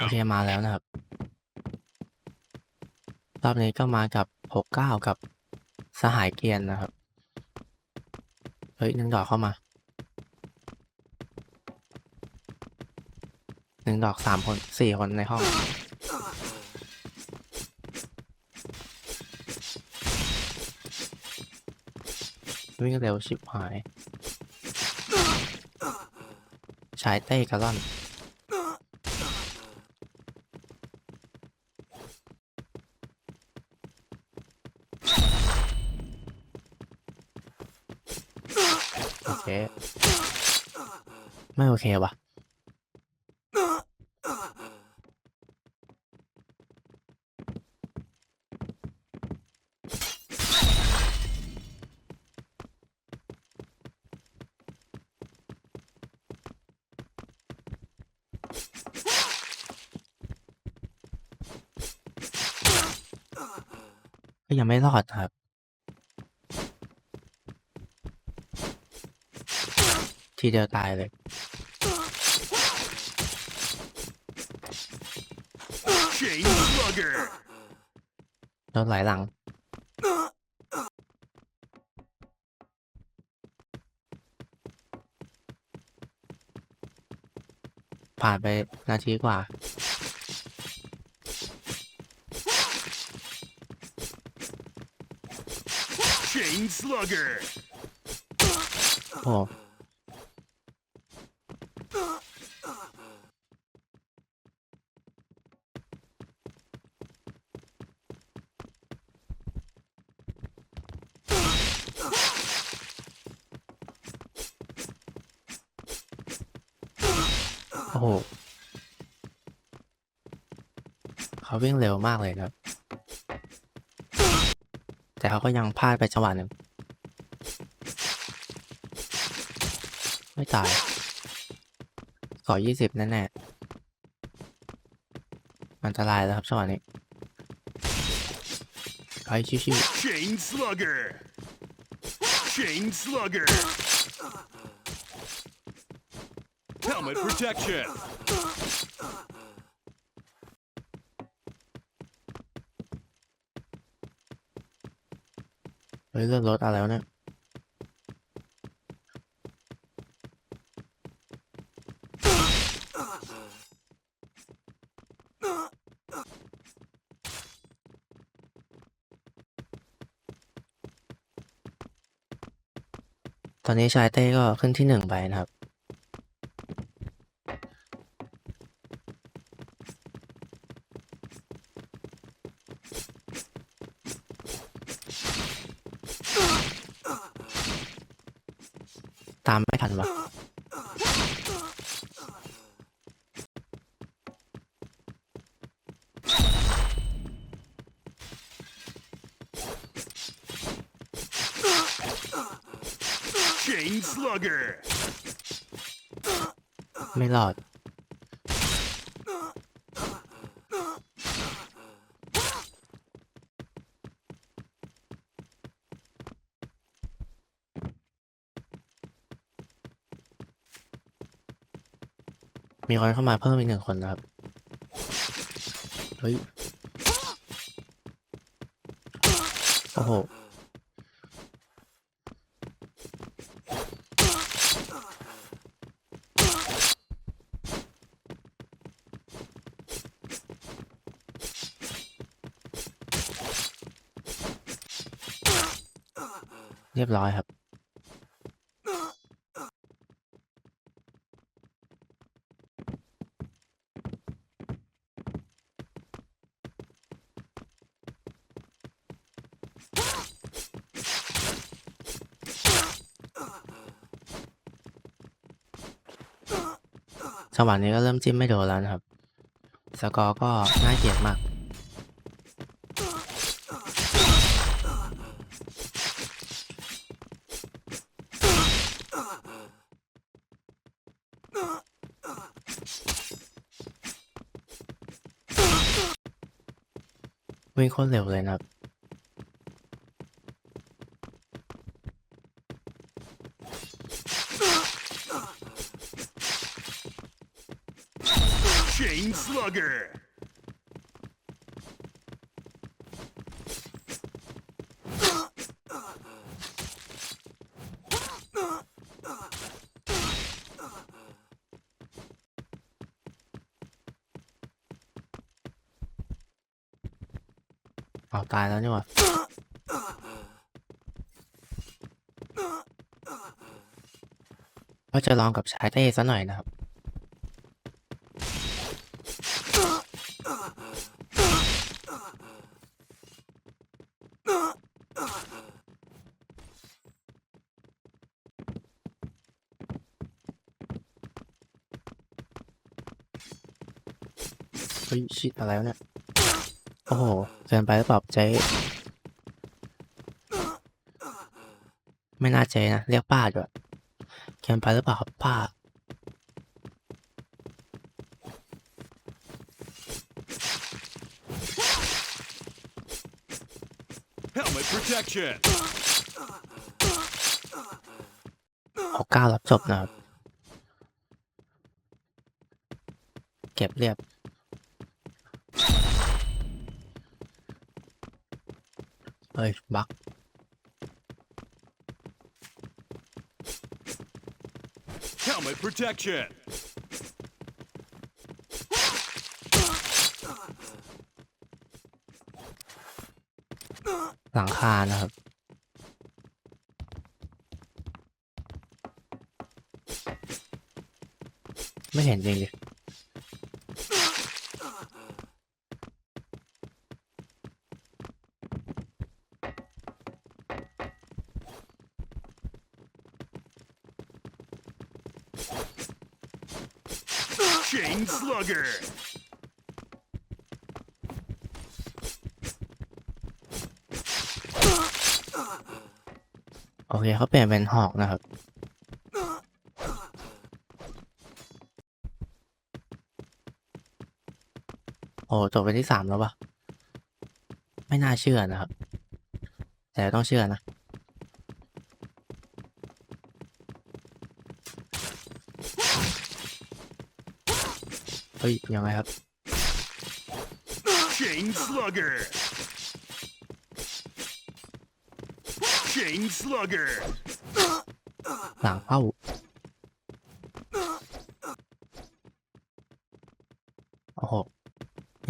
โอเคมาแล้วนะครับ รอบนี้ก็มากับหกเก้ากับสหายเกียรตินะครับ เฮ้ยหนึ่งดอกเข้ามา หนึ่งดอกสามคนสี่คนในห้อง วิ่งเร็วชิบหายชายเต้กระล่อน เค ไม่โอเควะก็ยังไม่รอดครับ ทีเดียวตายเลย Chain Slugger. โดนหลหลัง ผ่านไปนาทีกว่า Chain Slugger. โอ้ โอ้โหเขาวิ่งเร็วมากเลยครับ แต่เขาก็ยังพลาดไปจังหวะหนึ่งไม่ตายก่อยี่สิบแน่ๆอันตรายแล้วครับจังหวะนี้ไปชิว Chain Slugger. Chain Slugger. Helmet protection. ๆเฮ้ยเลื่อนรถอะไรวะเนี่ยตอนนี้ชายเต้ก็ขึ้นที่หนึ่งไปนะครับ ตามไม่ ทันวะ Chain Slugger. ไม่รอด มีคนเข้ามาเพิ่มอีกหนึ่งคนนะครับ เฮ้ย โอ้โห เรียบร้อยครับ จังหวะนี้ก็เริ่มจิ้มไม่โดนแล้วนะครับ สกอร์ก็น่าเกลียดมาก วิ่งโคตรเร็วเลยนะครับ Chain Slugger. เอาตายแล้วนี่หว่าก็จะลองกับชายเต้ซะหน่อยนะครับ เฮ้ย ชิดอะไรวะเนี่ย อ้โหเกินไปหรือเปล่าเจ๊ไม่น่าเจ๊นะ เรียกป้าด้วยเกินไปหรือเปล่าครับป้า Helmet protection. หกเก้ารับจบนะครับ เก็บเรียบ เฮ้ยบัก Helmet protection. หลังคานะครับ ไม่เห็นจริงดิ Chain Slugger. โอเคเขาเปลี่ยนเป็นหอกนะครับ โอ้จบไปที่สามแล้วปะไม่น่าเชื่อนะครับ แต่ต้องเชื่อนะ ฮ้ยยังไงครับ Chain Slugger. Chain Slugger. หลังเข้าโอ้โห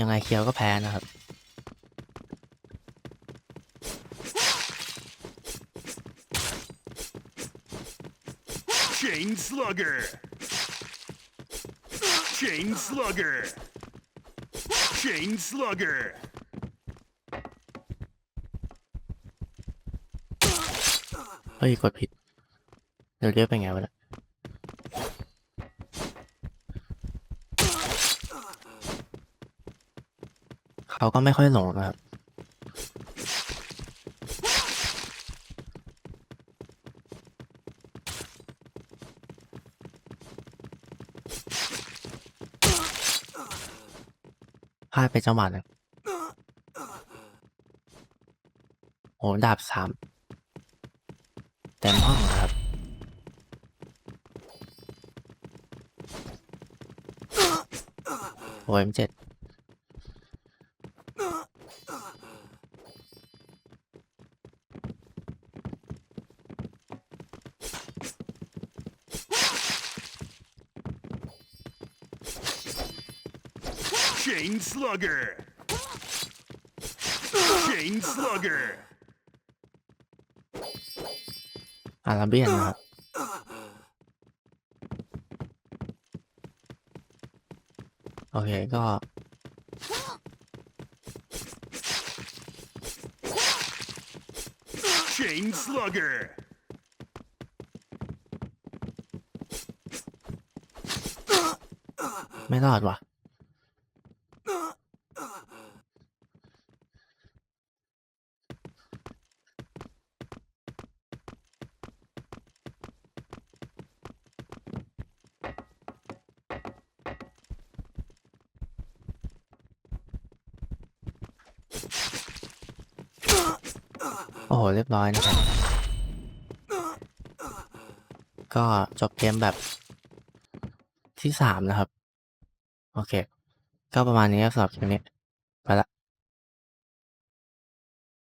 ยังไงเคียวก็แพ้นะครับ Chain Slugger. Chain Slugger. Chain Slugger. เฮ้ยกดผิดเดี๋ยวเรียกเป็นไงวะเนี่ยเขาก็ไม่ค่อยหลงนะครับ พลาดไปจังหวะนึงโอ้ดาบสามเต็มห้องครับโอ้ยเจ็ด Chain Slugger. Chain Slugger. อาราเบียนนะครับโอเคก็ Chain Slugger. ไม่รอดว่ะ โอ้โห เรียบร้อยนะครับ ก็จบเกมแบบที่สามนะครับ โอเค ก็ประมาณนี้ครับสำหรับคลิปนี้